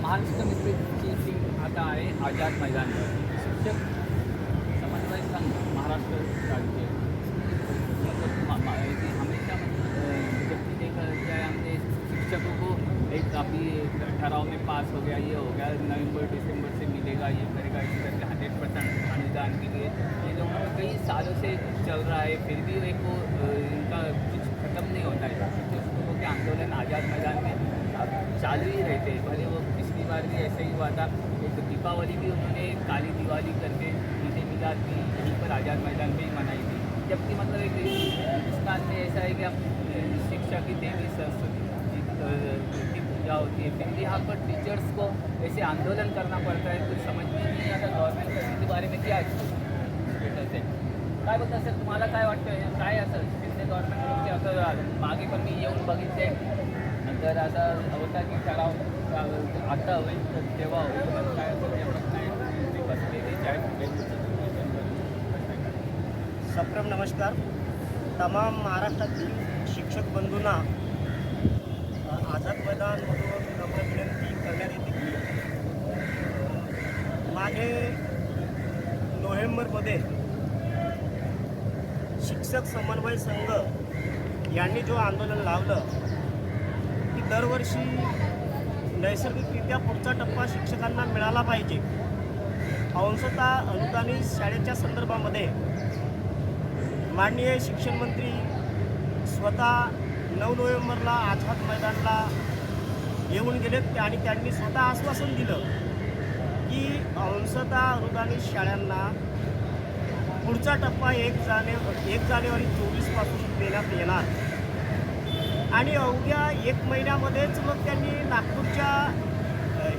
Maharashtra मित्रची team आता आहे आझाद मैदान. शिक्षक समन्वय संघ महाराष्ट्र राज्य. हमेशा जब भी देखा जाए हमने शिक्षकों को एक काफ़ी ठहराव में पास हो गया ये हो गया नवंबर दिसंबर से मिलेगा ये करेगा इस करके हंड्रेड परसेंट अनुदान के लिए ये लोगों में कई सालों से चल रहा है फिर भी एक वो इनका कुछ खत्म नहीं होता है शिक्षकों के आंदोलन आज़ाद चालू ही रहते हैं। भले वो पिछली बार भी ऐसा ही हुआ था। एक दीपावली भी उन्होंने काली दिवाली करके ईद मिलाद भी यहीं पर आज़ाद मैदान में ही मनाई थी। जबकि मतलब एक हिंदुस्तान में ऐसा है कि हम शिक्षा की देवी सरस्वती की पूजा होती है। फिर यहाँ पर टीचर्स को ऐसे आंदोलन करना पड़ता है। कुछ समझ में नहीं आता गव्हर्नमेंट इसके बारे में क्या आहे काय बोलता सर, तुम्हाला काय वाटतं काय असं? शिंदे गव्हर्नमेंटचे असं मागे पण मी येऊन बघितले तर आता होता की तणाव आता होईल तर तेव्हा होईल. पण काय असं ते सप्रम नमस्कार. तमाम महाराष्ट्रातील शिक्षक बंधूंना आझाद मैदानमधून नम्र विनंती करण्यात येते की मागे नोव्हेंबरमध्ये शिक्षक समन्वय संघ यांनी जो आंदोलन लावलं दरवर्षी नैसर्गिकरित्या पुढचा टप्पा शिक्षकांना मिळाला पाहिजे. अंशतः अनुदानित शाळेच्या संदर्भामध्ये माननीय शिक्षण मंत्री स्वतः नऊ नोव्हेंबरला आझाद मैदानला येऊन गेलेत आणि त्यांनी स्वतः आश्वासन दिलं की अंशतः अनुदानित शाळांना पुढचा टप्पा एक जाने एक जानेवारी चोवीसपासून देण्यात येणार. आणि अवघ्या एक महिन्यामध्येच मग त्यांनी नागपूरच्या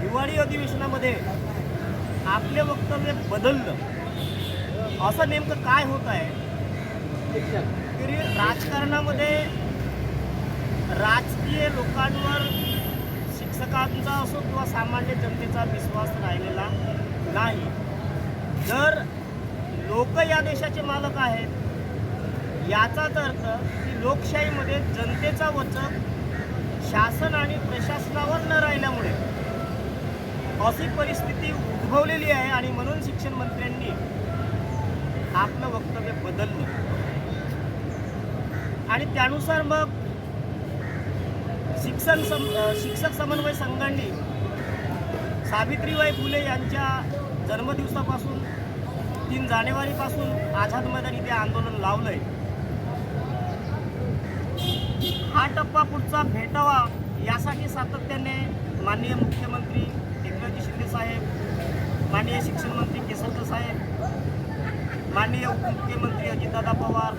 हिवाळी अधिवेशनामध्ये आपले वक्तव्य बदललं. असं नेमकं काय होत आहे? तरी राजकारणामध्ये राजकीय लोकांवर शिक्षकांचा असो किंवा सामान्य जनतेचा विश्वास राहिलेला नाही. जर लोक या देशाचे मालक आहेत याचाच अर्थ की लोकशाहीमध्ये जनतेचा वचक शासन आणि प्रशासनावर न राहिल्यामुळे अशी परिस्थिती उद्भवलेली आहे आणि म्हणून शिक्षण मंत्र्यांनी आपलं वक्तव्य बदललं. आणि त्यानुसार मग शिक्षण सम शिक्षक समन्वय संघांनी सावित्रीबाई फुले यांच्या जन्मदिवसापासून तीन जानेवारीपासून आझाद मैदान इथे आंदोलन आहे हा टप्पा पुढचा भेटावा यासाठी सातत्याने माननीय मुख्यमंत्री एकनाथजी शिंदे साहेब माननीय शिक्षण मंत्री केसरकर साहेब माननीय उपमुख्यमंत्री अजितदादा पवार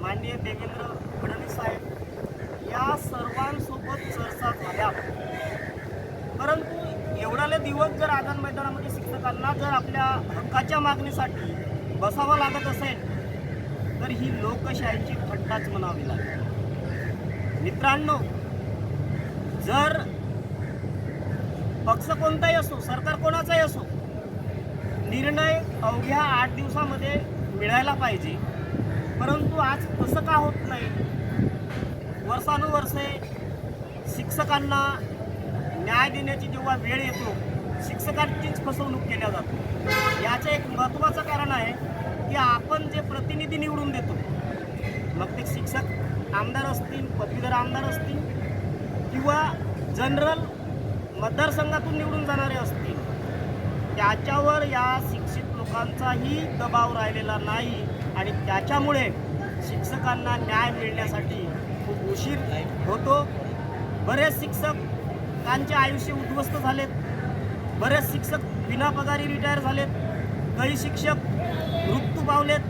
माननीय देवेंद्र फडणवीस साहेब या सर्वांसोबत चर्चा झाल्या. परंतु एवढाले दिवस जर आझाद मैदानामध्ये शिक्षकांना जर आपल्या हक्काच्या मागणीसाठी बसावं लागत असेल तर ही लोकशाहीची थट्टाच म्हणावी लागेल. मित्रांनो जर पक्ष कोणताही असो सरकार कोणाचाही असो निर्णय अवघ्या आठ दिवसामध्ये मिळायला पाहिजे. परंतु आज तसं का होत नाही? वर्षानुवर्षे शिक्षकांना न्याय देण्याची जेव्हा वेळ येतो शिक्षकांचीच फसवणूक केल्या जाते. याचं एक महत्त्वाचं कारण आहे की आपण जे प्रतिनिधी निवडून देतो आमदार असतील पदवीधर आमदार असतील किंवा जनरल मतदारसंघातून निवडून जाणारे असतील त्याच्यावर या शिक्षित लोकांचाही दबाव राहिलेला नाही आणि त्याच्यामुळे शिक्षकांना न्याय मिळण्यासाठी खूप उशीर होतो. बरेच शिक्षकांचे आयुष्य उद्ध्वस्त झालेत. बरेच शिक्षक विनापगारी रिटायर झालेत. काही शिक्षक मृत्यू पावलेत.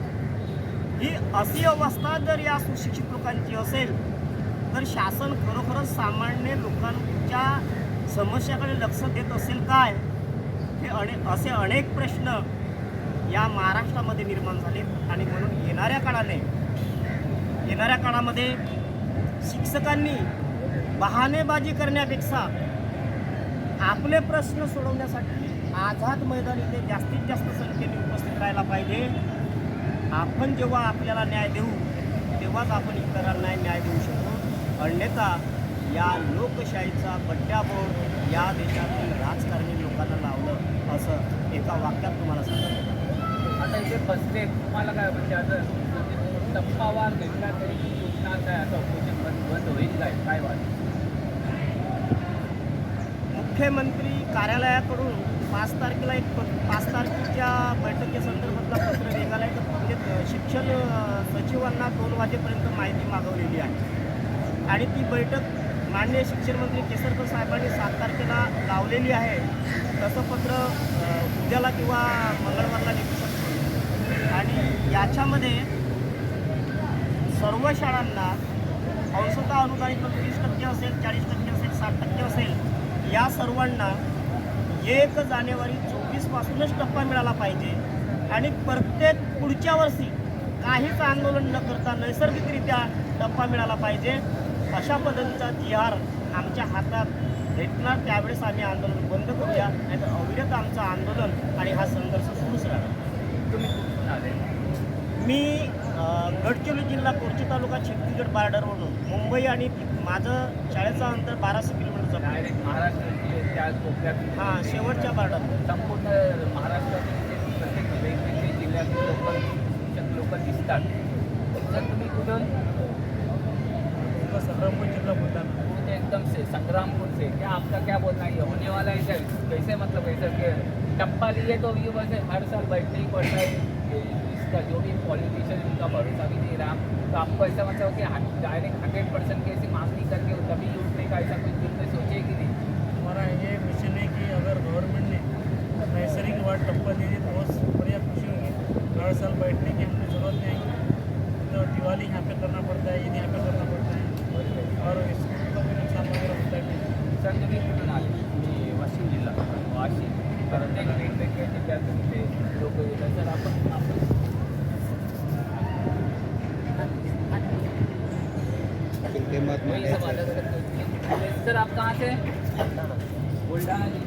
ही अशी अवस्था जर या सुशिक्षित लोकांची असेल तर शासन खरोखरच सामान्य लोकांच्या समस्याकडे लक्ष देत असेल काय? हे अने असे अनेक प्रश्न या महाराष्ट्रामध्ये निर्माण झाले आणि म्हणून येणाऱ्या काळाने येणाऱ्या काळामध्ये शिक्षकांनी बहाणेबाजी करण्यापेक्षा आपले प्रश्न सोडवण्यासाठी आझाद मैदान इथे जास्तीत जास्त संख्येने उपस्थित राहायला पाहिजे. आपण जेव्हा आपल्याला न्याय देऊ तेव्हाच आपण इतरांना न्याय देऊ शकतो. अन्यथा या लोकशाहीचा बड्ड्याबोर्ड या देशातील राजकारणी लोकांना लावलं असं एका वाक्यात तुम्हाला सांगतो. आता इथे बसले तुम्हाला काय म्हणजे आता टप्पावार घेतला तरी काय बंद होईल काय? काय वाटतं? मुख्यमंत्री कार्यालयाकडून पाच तारखेला एक प- पाच तारखेच्या बैठकीसंदर्भातला पत्र निघाला आहे. तर म्हणजे शिक्षण सचिवांना दोन वाजेपर्यंत माहिती मागवलेली आहे. आणि ती बैठक माननीय शिक्षण मंत्री केसरकर साहेबांनी सात तारखेला लावलेली आहे. तसं पत्र उद्याला किंवा मंगळवारला निघू शकतो. आणि याच्यामध्ये सर्व शाळांना अंशतः अनुदानित वीस टक्के असेल चाळीस टक्के असेल साठ टक्के असेल या सर्वांना एक जानेवारी चोवीसपासूनच टप्पा मिळाला पाहिजे. आणि प्रत्येक पुढच्या वर्षी काहीच आंदोलन न करता नैसर्गिकरित्या टप्पा मिळाला पाहिजे. अशा पद्धतीचा जी आर आमच्या हातात भेटणार. त्यावेळेस आम्ही आंदोलन बंद करूया. नाही तर अविरत आमचं आंदोलन आणि हा संघर्ष सुरूच राहणार. तुम्ही कुठून आले? मी गडचिरोली जिल्हा कोरची तालुका छत्तीसगड बार्डरवरून मुंबई आणि माझं शाळेचं अंतर बाराशे किलोमीटरचं आहे. महाराष्ट्राची त्या कोपऱ्यात. हां शेवटच्या बॉर्डर संपूर्ण महाराष्ट्रातील प्रत्येक वेगवेगळे जिल्ह्यातील लोक शिक्षक लोक दिसतात. तर तुम्ही कुठून? संग्रामपूर जिल्हा बुलढाणा. मुझे एकदम से संग्रामपुर से. क्या आपका क्या बोलना है? ये होने वाला है क्या कैसे मतलब ऐसा कि टप्पा लिए तो ये वैसे हर साल बैठने ही पड़ता है. इसका जो भी पॉलिटिशियन इनका भरोसा भी नहीं रहा. तो आपको ऐसा मतलब कि डायरेक्ट हंड्रेड परसेंट की ऐसी मांग नहीं करके तभी उठने का ऐसा कुछ के बाद टप्पा दे दी तो बहुत बढ़िया खुशी होगी। हर साल बैठने की हमको ज़रूरत नहीं आएगी तो दिवाली यहाँ पे करना पड़ता है ईद यहाँ पे करना पड़ता है। और स्कूल का भी नुकसान वगैरह होता है मी वाशिम जिल्हा वाशिम प्रत्येक वेगवेगळ्या जिल्ह्यातून लोक येतात सर आपण आपण आप कहाँ से भी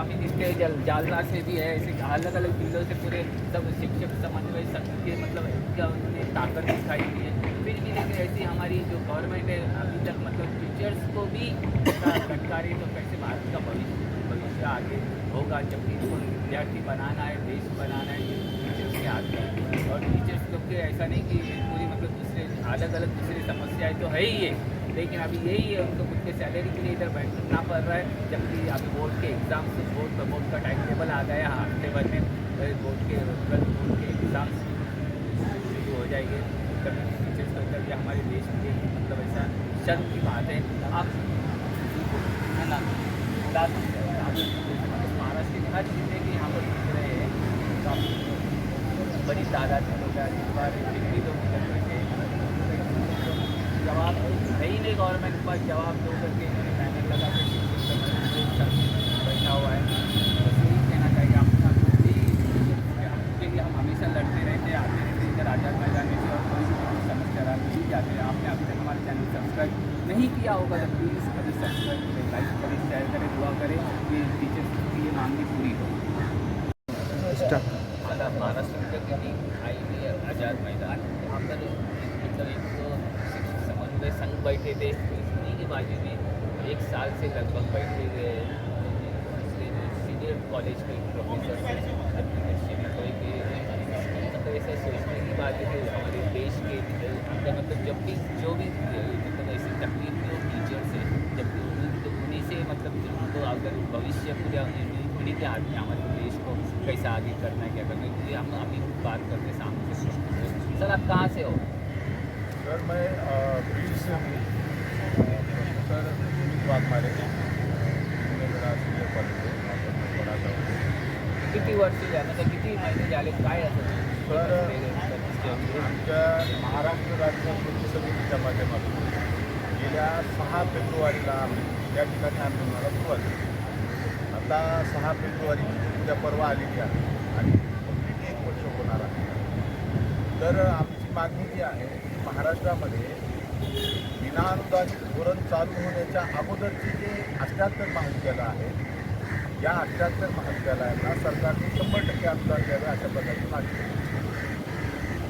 काफ़ी हैं जल, जालना से भी है ऐसे अलग अलग जिलों से पूरे सब शिक्षक समन्वय संघ के मतलब क्या उन्होंने ताकत दिखाई दी है। फिर भी लेकिन ऐसी हमारी जो गवर्नमेंट है, अभी तक मतलब टीचर्स को भी सरकारी तो कैसे भारत का भविष्य भविष्य आगे होगा जबकि इनको विद्यार्थी बनाना है, देश बनाना है टीचर्स के आगे। और टीचर्स लोग ऐसा नहीं कि अलग अलग दूसरी समस्याएँ तो है ही है लेकिन अभी यही है, उनको खुद के सैलरी के लिए इधर बैठना पड़ रहा है। जबकि अभी बोर्ड के एग्ज़ाम्स बोर्ड का बोर्ड का टाइम टेबल आ गया हफ़्ते टेबल में बोर्ड के, कल बोर्ड के एग्ज़ाम्स शुरू हो जाएँगे। तभी टीचर्स को तभी हमारे देश के मतलब ऐसा शर्म की बात है। आप है ना महाराष्ट्र के हर ज़िले के यहाँ पर रहे हैं बड़ी तादाद में लोग बार तो करके जवाब है ही नहीं गवर्नमेंट के पास जवाब दो करके इन्होंने पैनल लगा के बैठा हुआ है बस यही कहना चाहिए आपके भी हमके लिए हम हमेशा लड़ते रहते आते रहते इधर आज़ाद मैदान में से और कोई भी समस्या रहा मिल जाते। हैं आपने अभी तक हमारे चैनल सब्सक्राइब नहीं किया होगा तो प्लीज़ कभी सब्सक्राइब करें लाइक करें शेयर करें दुआ करें कि टीचर्स की ये मांग पूरी हो। महाराष्ट्र बैठे थे। इन्हीं के बाजू में एक साल से लगभग बैठे हुए हैं। सीनियर कॉलेज के प्रोफेसर थे एप्लीकेशन कोई मतलब ऐसा सोचने की बात है हमारे देश के अंदर मतलब जब भी जो भी मतलब ऐसी तकलीफ जो टीचर से जब उन्हीं तो उन्हीं से मतलब उनको अगर भविष्य पूरा उन्हीं के हाथ में हमारे देश को कैसा आगे करना है क्या करना है ये हम अभी बात करते सामने से। सर आप कहाँ से हो? सर मैं ब्रिज से हूँ। वाघमारे किती वर्ष झाले? मतलब किती महिने झाले? काय असं? तर आमच्या महाराष्ट्र राज्य कृती समितीच्या माध्यमातून गेल्या सहा फेब्रुवारीला आम्ही या ठिकाणी आंदोलनाला सुरुवात केली. आता सहा फेब्रुवारी उद्या परवा आलेली आहे आणि कंप्लीट एक वर्ष होणार आहे. तर आमची मागणी जी आहे महाराष्ट्रामध्ये विनाअनुदानित धोरण चालू होण्याच्या अगोदरची जे अठ्ठ्याहत्तर महाविद्यालय आहेत या अठ्ठ्याहत्तर महाविद्यालयांना सरकारने शंभर टक्के अनुदान द्यावे अशा प्रकारची मागणी केली.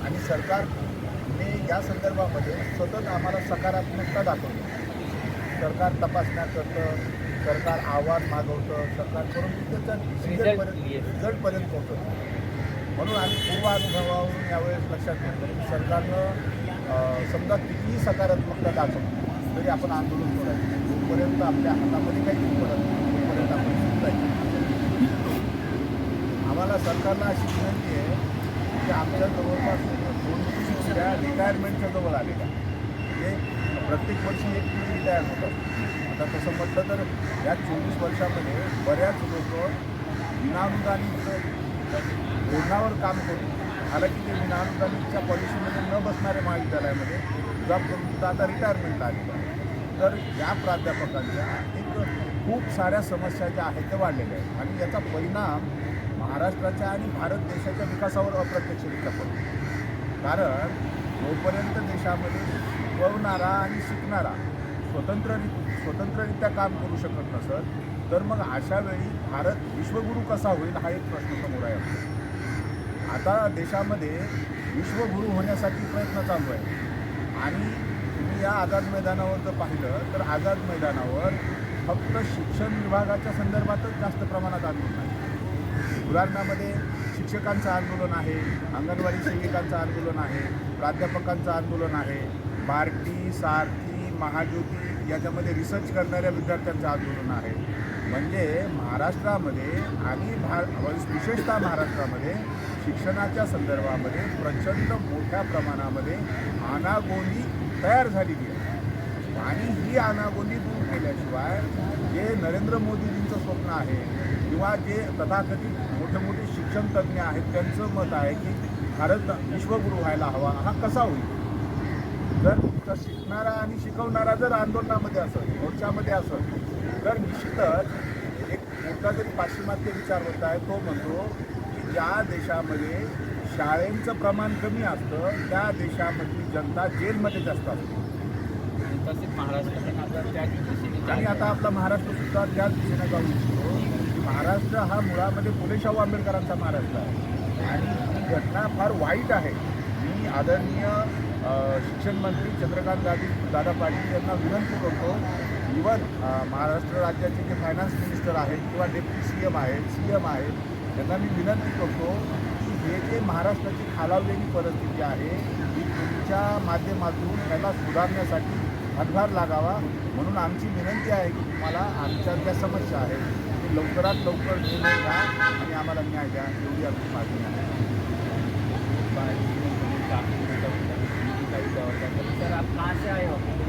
आणि सरकारने या संदर्भामध्ये सतत आम्हाला सकारात्मकता दाखवली. सरकार तपासण्या करतं सरकार अहवाल मागवतं सरकार परंतु त्याचा. रिझल्टपर्यंत पोहोचत म्हणून आम्ही पूर्वानुभवावरून यावेळेस लक्षात घेतलं की सरकारनं समजा कितीही सकारात्मकता दाखवली तरी आपण आंदोलन करायचं जोपर्यंत आपल्या हातामध्ये काही पडत नाही तोपर्यंत आपण सुटायचं आम्हाला सरकारला अशी विनंती आहे की आमच्या जवळपास दोन त्या रिटायरमेंटच्या जवळ आलेल्या ते म्हणजे प्रत्येक वर्षी एक पिढी रिटायर होतात आता तसं म्हटलं तर या चोवीस वर्षामध्ये बऱ्याच लोक विनानुदानित धोरणावर काम करून हालाकी ते विनानुदानितच्या पॉलिसीमध्ये न बसणाऱ्या महाविद्यालयामध्ये जॉब करून सुद्धा आता रिटायरमेंटला आलेलं आहे तर या प्राध्यापकांच्या एक खूप साऱ्या समस्या ज्या आहेत त्या वाढलेल्या आहेत. आणि याचा परिणाम महाराष्ट्राच्या आणि भारत देशाच्या विकासावर अप्रत्यक्षरित्या पडतो. कारण जोपर्यंत देशामध्ये शिकवणारा आणि शिकणारा स्वतंत्र स्वतंत्ररित्या काम करू शकत नसत तर मग अशा वेळी भारत विश्वगुरू कसा होईल हा एक प्रश्न समोर आहे आपल्याला. आता देशामध्ये विश्वगुरू होण्यासाठी प्रयत्न चालू आहे. आणि तुम्ही या आझाद मैदानावर जर पाहिलं तर आझाद मैदानावर फक्त शिक्षण विभागाच्या संदर्भातच जास्त प्रमाणात आंदोलन आहे. उदाहरणामध्ये शिक्षकांचं आंदोलन आहे अंगणवाडी सेविकांचं आंदोलन आहे प्राध्यापकांचं आंदोलन आहे बार्टी सारथी महाज्योती याच्यामध्ये रिसर्च करणाऱ्या विद्यार्थ्यांचं आंदोलन आहे. म्हणजे महाराष्ट्रामध्ये आणि भार विशेषतः महाराष्ट्रामध्ये शिक्षणाच्या संदर्भामध्ये प्रचंड मोठ्या प्रमाणामध्ये अनागोंदी तयार झालेली आहे. आणि ही अनागोंदी दूर केल्याशिवाय जे नरेंद्र मोदीजींचं स्वप्न आहे किंवा जे तथाकथित मोठे मोठे शिक्षण तज्ज्ञ आहेत त्यांचं मत आहे की भारत विश्वगुरू व्हायला हवा हा कसा होईल? जर तर शिकणारा आणि शिकवणारा जर आंदोलनामध्ये असेल मोर्चामध्ये असेल तर निश्चितच एक मोठा जरी पाश्चिमात्य विचार होत आहे तो म्हणतो ज्या देशामध्ये शाळेंचं प्रमाण कमी असतं त्या देशामधली जनता जेलमध्ये जास्त असते. तसेच महाराष्ट्र पण आणि आता आपला महाराष्ट्र सुद्धा त्याच दिशेने जाऊ इच्छितो की महाराष्ट्र हा मुळामध्ये फुले शाहू आंबेडकरांचा महाराष्ट्र आहे. आणि ही घटना फार वाईट आहे. मी आदरणीय शिक्षण मंत्री चंद्रकांत दादी दादा पाटील यांना विनंती करतो इवन महाराष्ट्र राज्याचे जे फायनान्स मिनिस्टर आहेत किंवा डेप्युटी सी एम आहेत सी एम आहेत त्यांना मी विनंती करतो की हे जे महाराष्ट्राची खालावलेली परिस्थिती आहे ही तुमच्या माध्यमातून त्याला सुधारण्यासाठी हातभार लागावा. म्हणून आमची विनंती आहे की तुम्हाला आमच्या ज्या समस्या आहेत ते लवकरात लवकर निर्णय घ्या आणि आम्हाला न्याय द्या. एवढी आमची मागणी आहे. आप कहाँ से आए हो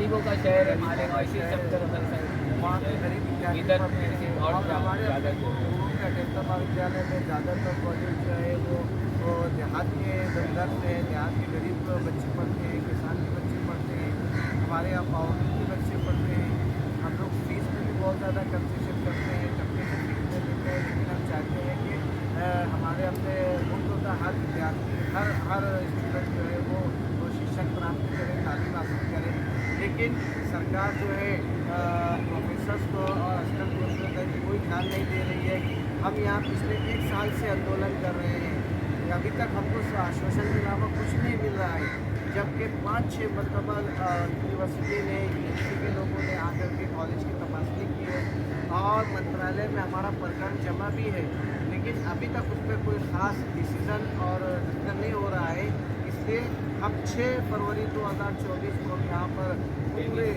गरीबों का शहर है मालेगांव इसी विद्यार्थी इधर और हमारे ज़्यादा महाविद्यालय में ज़्यादातर कॉलेज जो है वो वो देहात के बंदर से देहात के गरीब बच्चे पढ़ते हैं किसान के बच्चे पढ़ते हैं हमारे यहाँ पावर के बच्चे पढ़ते हैं। हम लोग फ़ीस में भी बहुत ज़्यादा कंसेशन करते हैं से फ़ीस देते हैं लेकिन हम चाहते हैं कि हमारे अपने मुल्क होता हर विद्यार्थी हर हर स्टूडेंट जो है वो वो शिक्षण प्राप्त करें तालीम हासिल करें। लेकिन सरकार जो है प्रोफेसर्स को और असिस्टेंट प्रोफेसर तक कोई ध्यान नहीं दे रही है हम यहाँ पिछले एक साल से आंदोलन कर रहे हैं। अभी तक हमको आश्वासन के अलावा कुछ नहीं मिल रहा है, जबकि पाँच छः मरतबा यूनिवर्सिटी ने यूनिवर्सिटी के लोगों ने आकर के कॉलेज की तपासनी की है और मंत्रालय में हमारा प्रकरण जमा भी है। लेकिन अभी तक उस पर कोई ख़ास डिसीज़न और नहीं हो रहा है। इसलिए हम 6 फरवरी 2024 को हम यहाँ पर पूरे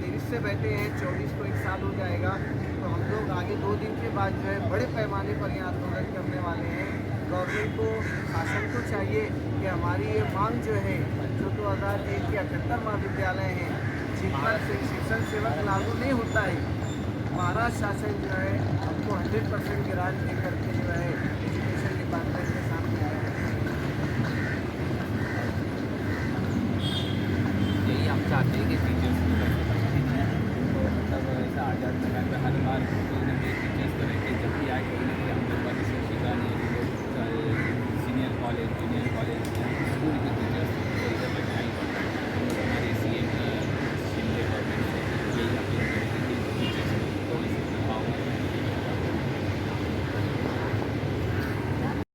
तेईस से बैठे हैं, चौबीस को एक साल हो जाएगा। तो हम लोग आगे दो दिन के बाद जो है बड़े पैमाने पर यहाँ आंदोलन करने वाले हैं। गवर्नमेंट को शासन को चाहिए कि हमारी ये मांग जो है, जो दो हज़ार एक के अठहत्तर महाविद्यालय हैं जिन पर शिक्षण सेवक लागू नहीं होता है महाराष्ट्र शासन जो है हमको हंड्रेड परसेंट ग्रांट दे करके